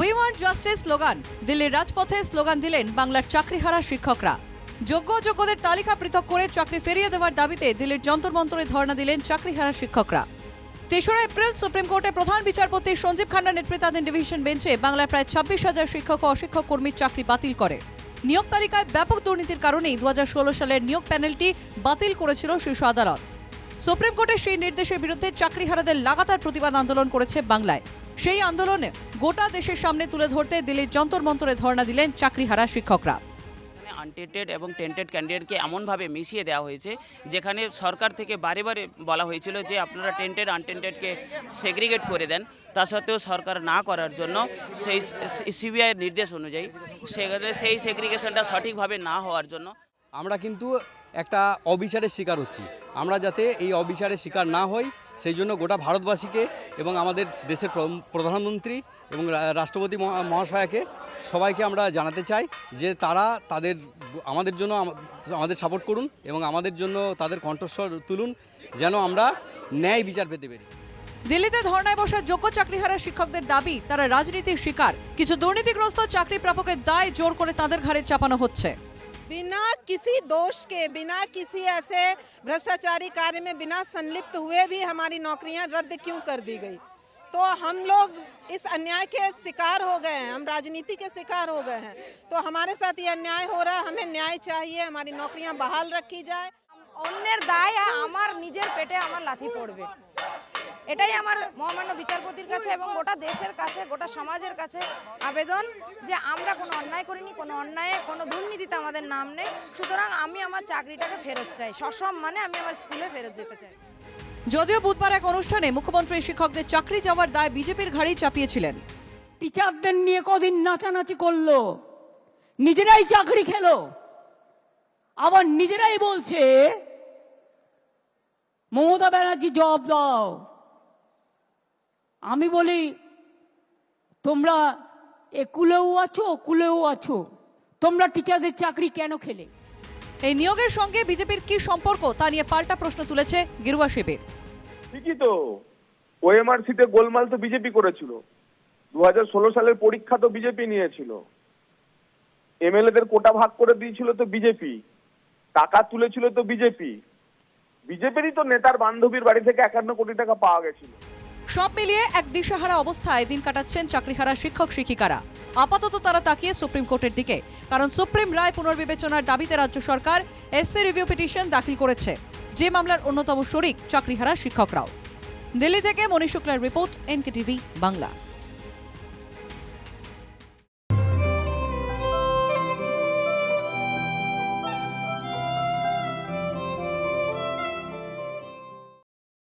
We want justice slogan দিল্লির রাজপথে slogan দিলেন বাংলার চাকরিহারা শিক্ষকরা। যোগ্য যোগ্যদের তালিকা পৃথক করে চাকরি ফেরিয়ে দেওয়ার দাবিতে দিল্লির যন্তর মন্তরে ধর্ণা দিলেন চাকরিহারা শিক্ষকরা। তেসরা এপ্রিল সুপ্রিম কোর্টে প্রধান বিচারপতি সঞ্জীব খান্নার নেতৃত্বাধীন ডিভিশন বেঞ্চে বাংলার প্রায় ছাব্বিশ হাজার শিক্ষক ও অশিক্ষক কর্মীর চাকরি বাতিল করে। নিয়োগ তালিকায় ব্যাপক দুর্নীতির কারণেই দু হাজার ষোলো সালের নিয়োগ প্যানেলটি বাতিল করেছিল শীর্ষ আদালত। সুপ্রিম কোর্টের সেই নির্দেশের বিরুদ্ধে চাকরিহারাদের লাগাতার প্রতিবাদ আন্দোলন করেছে বাংলায়। সেই আন্দোলনে গোটা দেশের সামনে তুলে ধরতে দিল্লির যন্তর মন্তরে ধর্ণা দিলেন চাকরিহারা শিক্ষকরা। আনটেন্টেড এবং টেন্টেড ক্যান্ডিডেটকে এমনভাবে মিশিয়ে দেওয়া হয়েছে যেখানে সরকার থেকে বারে বারে বলা হয়েছিল যে আপনারা টেন্টেড আনটেন্টেডকে সেগ্রিগেট করে দেন। তা সত্ত্বেও সরকার না করার জন্য সেই সিবিআইয়ের নির্দেশ অনুযায়ী সেখানে সেই সেগ্রিগেশনটা সঠিকভাবে না হওয়ার জন্য। আমরা কিন্তু একটা অবিচারের শিকার হচ্ছি। আমরা যাতে এই অবিচারের শিকার না হই, সেই জন্য গোটা ভারতবাসীকে এবং আমাদের দেশের প্রধানমন্ত্রী এবং রাষ্ট্রপতি মহা- মহাশয়াকে সবাইকে আমরা জানাতে চাই যে তারা তাদের আমাদের জন্য আমাদের সাপোর্ট করুন এবং আমাদের জন্য তাদের কণ্ঠস্বর তুলুন যেন আমরা ন্যায় বিচার পেতে পারি। দিল্লিতে ধর্নায় বসা যোগ্য চাকরিহারা শিক্ষকদের দাবি, তারা রাজনীতির শিকার। কিছু দুর্নীতিগ্রস্ত চাকরি প্রাপকের দায় জোর করে তাদের ঘাড়ে চাপানো হচ্ছে। बिना किसी दोष के बिना किसी ऐसे भ्रष्टाचारी कार्य में बिना संलिप्त हुए भी हमारी नौकरियां रद्द क्यों कर दी गई तो हम लोग इस अन्याय के शिकार हो गए हैं हम राजनीति के शिकार हो गए हैं तो हमारे साथ ये अन्याय हो रहा है हमें न्याय चाहिए हमारी नौकरियां बहाल रखी जाए অন্যের দায় আমার নিজের পেটে আমার লাথি পড়বে এটাই আমার মহামান্য বিচারপতির কাছে এবং গোটা দেশের কাছে গোটা সমাজের কাছে আবেদন যে আমরা কোনো অন্যায় করিনি কোনো অন্যায়ে কোনো দুর্নীতিতে আমাদের নাম নেই। সুতরাং আমি আমার চাকরিটাকে ফেরত চাই। সসম্মানে আমি আমার স্কুলে ফেরত যেতে চাই। যদিও বুধবার এক অনুষ্ঠানে মুখ্যমন্ত্রী শিক্ষকদের চাকরি যাওয়ার দায় বিজেপির ঘাড়েই চাপিয়েছিলেন। টিচারদের নিয়ে কদিন নাচানাচি করল। নিজেরাই চাকরি খেলো। আবার নিজেরাই বলছে মমতা ব্যানার্জি জব দাও। আমি বলি তোমরা একুলেও আছো কুলেও আছো। তোমরা টিচারদের চাকরি কেন খেলে? এই নিয়োগের সঙ্গে বিজেপির কি সম্পর্ক তা নিয়ে পাল্টা প্রশ্ন তুলেছে গেরুয়া শিবির। ঠিকই তো। ওএমআরসিতে গোলমাল তো বিজেপি করেছিল। দু হাজার ষোলো সালের পরীক্ষা তো বিজেপি নিয়েছিল। এমএলএদের কোটা ভাগ করে দিয়েছিল তো বিজেপি। টাকা তুলেছিল তো বিজেপি। বিজেপিরই তো নেতার বান্ধবীর বাড়ি থেকে একান্ন কোটি টাকা পাওয়া গেছিল। সব মিলিয়ে এক দিশাহারা অবস্থায় দিন কাটাচ্ছেন চাকরিহারা শিক্ষক শিক্ষিকারা। আপাতত তারা তাকিয়ে সুপ্রিম কোর্টের দিকে, কারণ সুপ্রিম রায় পুনর্বিবেচনার দাবিতে রাজ্য সরকার এসসি রিভিউ পিটিশন দাখিল করেছে, যে মামলার অন্যতম শরিক চাকরিহারা শিক্ষকরাও। দিল্লি থেকে মনীষ শুক্লার রিপোর্ট, এনকেটিভি, বাংলা।